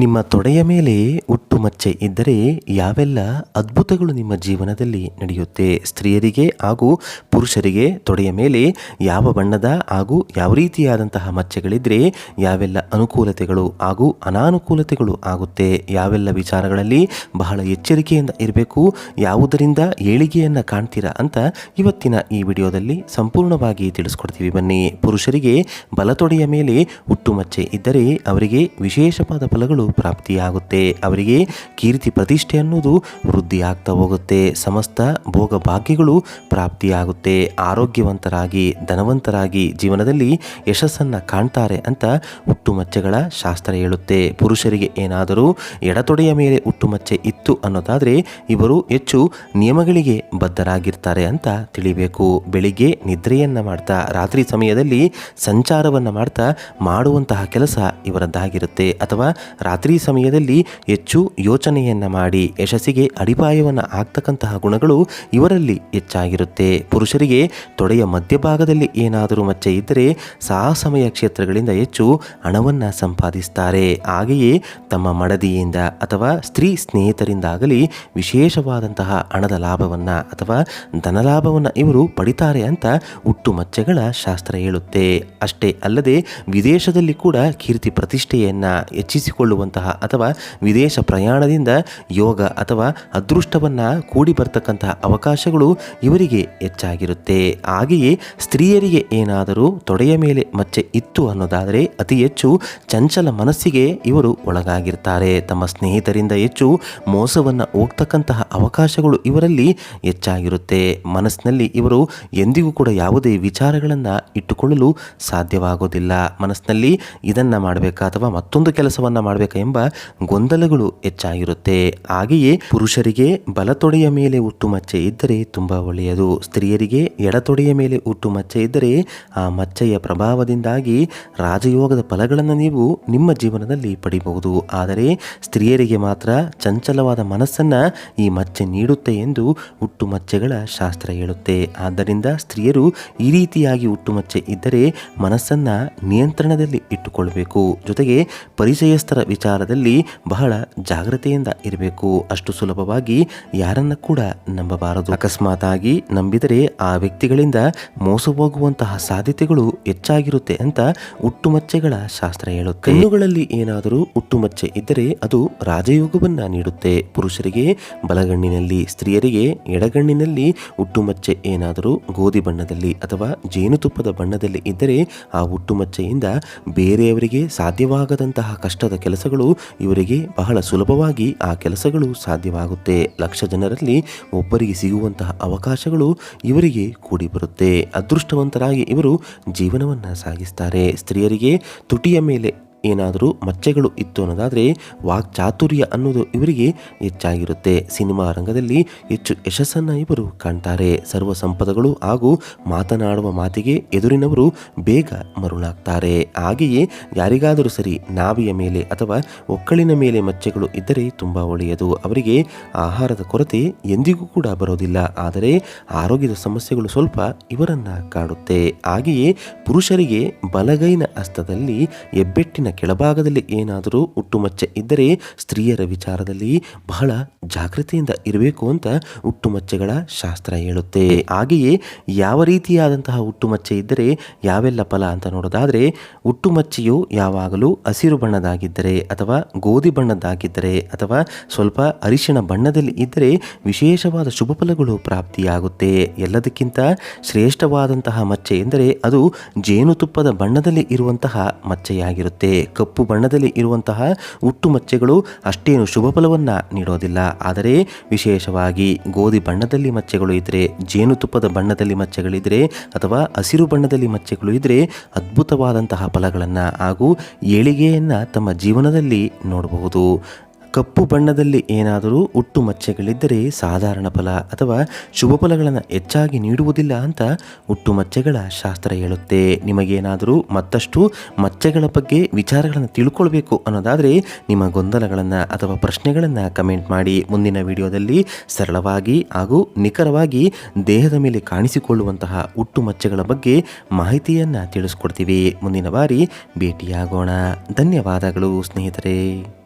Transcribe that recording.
ನಿಮ್ಮ ತೊಡೆಯ ಮೇಲೆ ಹುಟ್ಟು ಮಚ್ಚೆ ಇದ್ದರೆ ಯಾವೆಲ್ಲ ಅದ್ಭುತಗಳು ನಿಮ್ಮ ಜೀವನದಲ್ಲಿ ನಡೆಯುತ್ತೆ? ಸ್ತ್ರೀಯರಿಗೆ ಹಾಗೂ ಪುರುಷರಿಗೆ ತೊಡೆಯ ಮೇಲೆ ಯಾವ ಬಣ್ಣದ ಹಾಗೂ ಯಾವ ರೀತಿಯಾದಂತಹ ಮಚ್ಚೆಗಳಿದ್ದರೆ ಯಾವೆಲ್ಲ ಅನುಕೂಲತೆಗಳು ಹಾಗೂ ಅನಾನುಕೂಲತೆಗಳು ಆಗುತ್ತೆ? ಯಾವೆಲ್ಲ ವಿಚಾರಗಳಲ್ಲಿ ಬಹಳ ಎಚ್ಚರಿಕೆಯಿಂದ ಇರಬೇಕು? ಯಾವುದರಿಂದ ಏಳಿಗೆಯನ್ನು ಕಾಣ್ತೀರಾ ಅಂತ ಇವತ್ತಿನ ಈ ವಿಡಿಯೋದಲ್ಲಿ ಸಂಪೂರ್ಣವಾಗಿ ತಿಳಿಸ್ಕೊಡ್ತೀವಿ ಬನ್ನಿ. ಪುರುಷರಿಗೆ ಬಲತೊಡೆಯ ಮೇಲೆ ಹುಟ್ಟು ಮಚ್ಚೆ ಇದ್ದರೆ ಅವರಿಗೆ ವಿಶೇಷವಾದ ಫಲಗಳು ಪ್ರಾಪ್ತಿಯಾಗುತ್ತೆ. ಅವರಿಗೆ ಕೀರ್ತಿ ಪ್ರತಿಷ್ಠೆ ಅನ್ನೋದು ವೃದ್ಧಿ ಆಗ್ತಾ ಹೋಗುತ್ತೆ. ಸಮಸ್ತ ಭೋಗ ಭಾಗ್ಯಗಳು ಪ್ರಾಪ್ತಿಯಾಗುತ್ತೆ. ಆರೋಗ್ಯವಂತರಾಗಿ, ಧನವಂತರಾಗಿ ಜೀವನದಲ್ಲಿ ಯಶಸ್ಸನ್ನು ಕಾಣ್ತಾರೆ ಅಂತ ಹುಟ್ಟುಮಚ್ಚೆಗಳ ಶಾಸ್ತ್ರ ಹೇಳುತ್ತೆ. ಪುರುಷರಿಗೆ ಏನಾದರೂ ಎಡತೊಡೆಯ ಮೇಲೆ ಹುಟ್ಟುಮಚ್ಚೆ ಇತ್ತು ಅನ್ನೋದಾದರೆ ಇವರು ಹೆಚ್ಚು ನಿಯಮಗಳಿಗೆ ಬದ್ಧರಾಗಿರ್ತಾರೆ ಅಂತ ತಿಳಿಬೇಕು. ಬೆಳಿಗ್ಗೆ ನಿದ್ರೆಯನ್ನು ಮಾಡ್ತಾ, ರಾತ್ರಿ ಸಮಯದಲ್ಲಿ ಸಂಚಾರವನ್ನು ಮಾಡ್ತಾ ಮಾಡುವಂತಹ ಕೆಲಸ ಇವರದ್ದಾಗಿರುತ್ತೆ. ಅಥವಾ ರಾತ್ರಿ ಸಮಯದಲ್ಲಿ ಹೆಚ್ಚು ಯೋಚನೆಯನ್ನು ಮಾಡಿ ಯಶಸ್ಸಿಗೆ ಅಡಿಪಾಯವನ್ನು ಆಗ್ತಕ್ಕಂತಹ ಗುಣಗಳು ಇವರಲ್ಲಿ ಹೆಚ್ಚಾಗಿರುತ್ತೆ. ಪುರುಷರಿಗೆ ತೊಡೆಯ ಮಧ್ಯಭಾಗದಲ್ಲಿ ಏನಾದರೂ ಮಚ್ಚೆ ಇದ್ದರೆ ಸಾಹಸಮಯ ಕ್ಷೇತ್ರಗಳಿಂದ ಹೆಚ್ಚು ಹಣವನ್ನು ಸಂಪಾದಿಸ್ತಾರೆ. ಹಾಗೆಯೇ ತಮ್ಮ ಮಡದಿಯಿಂದ ಅಥವಾ ಸ್ತ್ರೀ ಸ್ನೇಹಿತರಿಂದಾಗಲಿ ವಿಶೇಷವಾದಂತಹ ಹಣದ ಲಾಭವನ್ನು ಅಥವಾ ಧನಲಾಭವನ್ನು ಇವರು ಪಡಿತಾರೆ ಅಂತ ಹುಟ್ಟು ಮಚ್ಚೆಗಳ ಶಾಸ್ತ್ರ ಹೇಳುತ್ತೆ. ಅಷ್ಟೇ ಅಲ್ಲದೆ ವಿದೇಶದಲ್ಲಿ ಕೂಡ ಕೀರ್ತಿ ಪ್ರತಿಷ್ಠೆಯನ್ನು ಹೆಚ್ಚಿಸಿಕೊಳ್ಳುವಂತಹ ಅಥವಾ ವಿದೇಶ ಪ್ರಯಾಣದಿಂದ ಯೋಗ ಅಥವಾ ಅದೃಷ್ಟವನ್ನು ಕೂಡಿ ಬರ್ತಕ್ಕಂತಹ ಅವಕಾಶಗಳು ಇವರಿಗೆ ಹೆಚ್ಚಾಗಿರುತ್ತೆ. ಹಾಗೆಯೇ ಸ್ತ್ರೀಯರಿಗೆ ಏನಾದರೂ ತೊಡೆಯ ಮೇಲೆ ಮಚ್ಚೆ ಇತ್ತು ಅನ್ನೋದಾದರೆ ಅತಿ ಹೆಚ್ಚು ಚಂಚಲ ಮನಸ್ಸಿಗೆ ಇವರು ಒಳಗಾಗಿರ್ತಾರೆ. ತಮ್ಮ ಸ್ನೇಹಿತರಿಂದ ಹೆಚ್ಚು ಮೋಸವನ್ನು ಹೋಗ್ತಕ್ಕಂತಹ ಅವಕಾಶಗಳು ಇವರಲ್ಲಿ ಹೆಚ್ಚಾಗಿರುತ್ತೆ. ಮನಸ್ಸಿನಲ್ಲಿ ಇವರು ಎಂದಿಗೂ ಕೂಡ ಯಾವುದೇ ವಿಚಾರಗಳನ್ನು ಇಟ್ಟುಕೊಳ್ಳಲು ಸಾಧ್ಯವಾಗೋದಿಲ್ಲ. ಮನಸ್ಸಿನಲ್ಲಿ ಇದನ್ನು ಮಾಡಬೇಕಾ ಅಥವಾ ಮತ್ತೊಂದು ಕೆಲಸವನ್ನು ಮಾಡಬೇಕಾ ಎಂಬ ಗೊಂದಲಗಳು ಹೆಚ್ಚಾಗಿರುತ್ತೆ. ಹಾಗೆಯೇ ಪುರುಷರಿಗೆ ಬಲತೊಡೆಯ ಮೇಲೆ ಹುಟ್ಟು ಮಚ್ಚೆ ಇದ್ದರೆ ತುಂಬ ಒಳ್ಳೆಯದು. ಸ್ತ್ರೀಯರಿಗೆ ಎಡತೊಡೆಯ ಮೇಲೆ ಹುಟ್ಟು ಮಚ್ಚೆ ಇದ್ದರೆ ಆ ಮಚ್ಚೆಯ ಪ್ರಭಾವದಿಂದಾಗಿ ರಾಜಯೋಗದ ಫಲಗಳನ್ನು ನೀವು ನಿಮ್ಮ ಜೀವನದಲ್ಲಿ ಪಡಿಬಹುದು. ಆದರೆ ಸ್ತ್ರೀಯರಿಗೆ ಮಾತ್ರ ಚಂಚಲವಾದ ಮನಸ್ಸನ್ನು ಈ ಮಚ್ಚೆ ನೀಡುತ್ತೆ ಎಂದು ಹುಟ್ಟು ಮಚ್ಚೆಗಳ ಶಾಸ್ತ್ರ ಹೇಳುತ್ತೆ. ಆದ್ದರಿಂದ ಸ್ತ್ರೀಯರು ಈ ರೀತಿಯಾಗಿ ಹುಟ್ಟು ಮಚ್ಚೆ ಇದ್ದರೆ ಮನಸ್ಸನ್ನು ನಿಯಂತ್ರಣದಲ್ಲಿ ಇಟ್ಟುಕೊಳ್ಬೇಕು. ಜೊತೆಗೆ ಪರಿಚಯಸ್ಥರ ವಿಚಾರದಲ್ಲಿ ಬಹಳ ಜಾಗ್ರತೆಯಿಂದ ಇರಬೇಕು. ಅಷ್ಟು ಸುಲಭವಾಗಿ ಯಾರನ್ನ ಕೂಡ ನಂಬಬಾರದು. ಅಕಸ್ಮಾತ್ ಆಗಿ ನಂಬಿದರೆ ಆ ವ್ಯಕ್ತಿಗಳಿಂದ ಮೋಸ ಹೋಗುವಂತಹ ಸಾಧ್ಯತೆಗಳು ಹೆಚ್ಚಾಗಿರುತ್ತೆ ಅಂತ ಹುಟ್ಟುಮಚ್ಚೆಗಳ ಶಾಸ್ತ್ರ ಹೇಳುತ್ತೆ. ಕಣ್ಣುಗಳಲ್ಲಿ ಏನಾದರೂ ಹುಟ್ಟುಮಚ್ಚೆ ಇದ್ದರೆ ಅದು ರಾಜಯೋಗವನ್ನ ನೀಡುತ್ತೆ. ಪುರುಷರಿಗೆ, ಬಲಗಣ್ಣಿನಲ್ಲಿ, ಸ್ತ್ರೀಯರಿಗೆ, ಎಡಗಣ್ಣಿನಲ್ಲಿ ಹುಟ್ಟುಮಚ್ಚೆ ಏನಾದರೂ ಗೋಧಿ ಬಣ್ಣದಲ್ಲಿ ಅಥವಾ ಜೇನುತುಪ್ಪದ ಬಣ್ಣದಲ್ಲಿ ಇದ್ದರೆ ಆ ಹುಟ್ಟುಮಚ್ಚೆಯಿಂದ ಬೇರೆಯವರಿಗೆ ಸಾಧ್ಯವಾಗದಂತಹ ಕಷ್ಟದ ಕೆಲಸಗಳು ಇವರಿಗೆ ಬಹಳ ಸುಲಭವಾಗಿ ಆ ಕೆಲಸಗಳು ಸಾಧ್ಯವಾಗುತ್ತೆ. ಲಕ್ಷ ಜನರಲ್ಲಿ ಒಬ್ಬರಿಗೆ ಸಿಗುವಂತಹ ಅವಕಾಶಗಳು ಇವರಿಗೆ ಕೂಡಿ ಬರುತ್ತೆ ಅದೃಷ್ಟವಂತರಾಗಿ ಇವರು ಜೀವನವನ್ನು ಸಾಗಿಸ್ತಾರೆ. ಸ್ತ್ರೀಯರಿಗೆ ತುಟಿಯ ಮೇಲೆ ಏನಾದರೂ ಮಚ್ಚೆಗಳು ಇತ್ತು ಅನ್ನೋದಾದರೆ ವಾಕ್ಚಾತುರ್ಯ ಅನ್ನೋದು ಇವರಿಗೆ ಹೆಚ್ಚಾಗಿರುತ್ತೆ. ಸಿನಿಮಾ ರಂಗದಲ್ಲಿ ಹೆಚ್ಚು ಯಶಸ್ಸನ್ನು ಇವರು ಕಾಣ್ತಾರೆ. ಸರ್ವ ಸಂಪದಗಳು ಹಾಗೂ ಮಾತನಾಡುವ ಮಾತಿಗೆ ಎದುರಿನವರು ಬೇಗ ಮರುಳಾಗ್ತಾರೆ. ಹಾಗೆಯೇ ಯಾರಿಗಾದರೂ ಸರಿ ನಾಭಿಯ ಮೇಲೆ ಅಥವಾ ಒಕ್ಕಳಿನ ಮೇಲೆ ಮಚ್ಚೆಗಳು ಇದ್ದರೆ ತುಂಬ ಒಳ್ಳೆಯದು. ಅವರಿಗೆ ಆಹಾರದ ಕೊರತೆ ಎಂದಿಗೂ ಕೂಡ ಬರೋದಿಲ್ಲ. ಆದರೆ ಆರೋಗ್ಯದ ಸಮಸ್ಯೆಗಳು ಸ್ವಲ್ಪ ಇವರನ್ನು ಕಾಡುತ್ತೆ. ಹಾಗೆಯೇ ಪುರುಷರಿಗೆ ಬಲಗೈನ ಹಸ್ತದಲ್ಲಿ ಹೆಬ್ಬೆಟ್ಟಿನ ಕೆಳಭಾಗದಲ್ಲಿ ಏನಾದರೂ ಹುಟ್ಟುಮಚ್ಚೆ ಇದ್ದರೆ ಸ್ತ್ರೀಯರ ವಿಚಾರದಲ್ಲಿ ಬಹಳ ಜಾಗೃತಿಯಿಂದ ಇರಬೇಕು ಅಂತ ಹುಟ್ಟುಮಚ್ಚೆಗಳ ಶಾಸ್ತ್ರ ಹೇಳುತ್ತೆ. ಹಾಗೆಯೇ ಯಾವ ರೀತಿಯಾದಂತಹ ಹುಟ್ಟುಮಚ್ಚೆ ಇದ್ದರೆ ಯಾವೆಲ್ಲ ಫಲ ಅಂತ ನೋಡೋದಾದರೆ ಹುಟ್ಟುಮಚ್ಚೆಯು ಯಾವಾಗಲೂ ಹಸಿರು ಬಣ್ಣದಾಗಿದ್ದರೆ ಅಥವಾ ಗೋಧಿ ಬಣ್ಣದ್ದಾಗಿದ್ದರೆ ಅಥವಾ ಸ್ವಲ್ಪ ಅರಿಶಿಣ ಬಣ್ಣದಲ್ಲಿ ಇದ್ದರೆ ವಿಶೇಷವಾದ ಶುಭ ಫಲಗಳು ಪ್ರಾಪ್ತಿಯಾಗುತ್ತೆ. ಎಲ್ಲದಕ್ಕಿಂತ ಶ್ರೇಷ್ಠವಾದಂತಹ ಮಚ್ಚೆ ಎಂದರೆ ಅದು ಜೇನುತುಪ್ಪದ ಬಣ್ಣದಲ್ಲಿ ಇರುವಂತಹ ಮಚ್ಚೆಯಾಗಿರುತ್ತೆ. ಕಪ್ಪು ಬಣ್ಣದಲ್ಲಿ ಇರುವಂತಹ ಹುಟ್ಟು ಮಚ್ಚೆಗಳು ಅಷ್ಟೇನು ಶುಭ ಫಲವನ್ನು ನೀಡೋದಿಲ್ಲ. ಆದರೆ ವಿಶೇಷವಾಗಿ ಗೋಧಿ ಬಣ್ಣದಲ್ಲಿ ಮಚ್ಚೆಗಳು ಇದ್ದರೆ ಜೇನುತುಪ್ಪದ ಬಣ್ಣದಲ್ಲಿ ಮಚ್ಚೆಗಳಿದ್ದರೆ ಅಥವಾ ಹಸಿರು ಬಣ್ಣದಲ್ಲಿ ಮಚ್ಚೆಗಳು ಇದ್ದರೆ ಅದ್ಭುತವಾದಂತಹ ಫಲಗಳನ್ನು ಹಾಗೂ ಏಳಿಗೆಯನ್ನು ತಮ್ಮ ಜೀವನದಲ್ಲಿ ನೋಡಬಹುದು. ಕಪ್ಪು ಬಣ್ಣದಲ್ಲಿ ಏನಾದರೂ ಹುಟ್ಟು ಮಚ್ಚೆಗಳಿದ್ದರೆ ಸಾಧಾರಣ ಫಲ ಅಥವಾ ಶುಭ ಫಲಗಳನ್ನು ಹೆಚ್ಚಾಗಿ ನೀಡುವುದಿಲ್ಲ ಅಂತ ಹುಟ್ಟು ಮಚ್ಚೆಗಳ ಶಾಸ್ತ್ರ ಹೇಳುತ್ತೆ. ನಿಮಗೇನಾದರೂ ಮತ್ತಷ್ಟು ಮಚ್ಚೆಗಳ ಬಗ್ಗೆ ವಿಚಾರಗಳನ್ನು ತಿಳ್ಕೊಳ್ಬೇಕು ಅನ್ನೋದಾದರೆ ನಿಮ್ಮ ಗೊಂದಲಗಳನ್ನು ಅಥವಾ ಪ್ರಶ್ನೆಗಳನ್ನು ಕಮೆಂಟ್ ಮಾಡಿ. ಮುಂದಿನ ವಿಡಿಯೋದಲ್ಲಿ ಸರಳವಾಗಿ ಹಾಗೂ ನಿಖರವಾಗಿ ದೇಹದ ಮೇಲೆ ಕಾಣಿಸಿಕೊಳ್ಳುವಂತಹ ಹುಟ್ಟು ಮಚ್ಚೆಗಳ ಬಗ್ಗೆ ಮಾಹಿತಿಯನ್ನು ತಿಳಿಸ್ಕೊಡ್ತೀವಿ. ಮುಂದಿನ ಬಾರಿ ಭೇಟಿಯಾಗೋಣ. ಧನ್ಯವಾದಗಳು ಸ್ನೇಹಿತರೆ.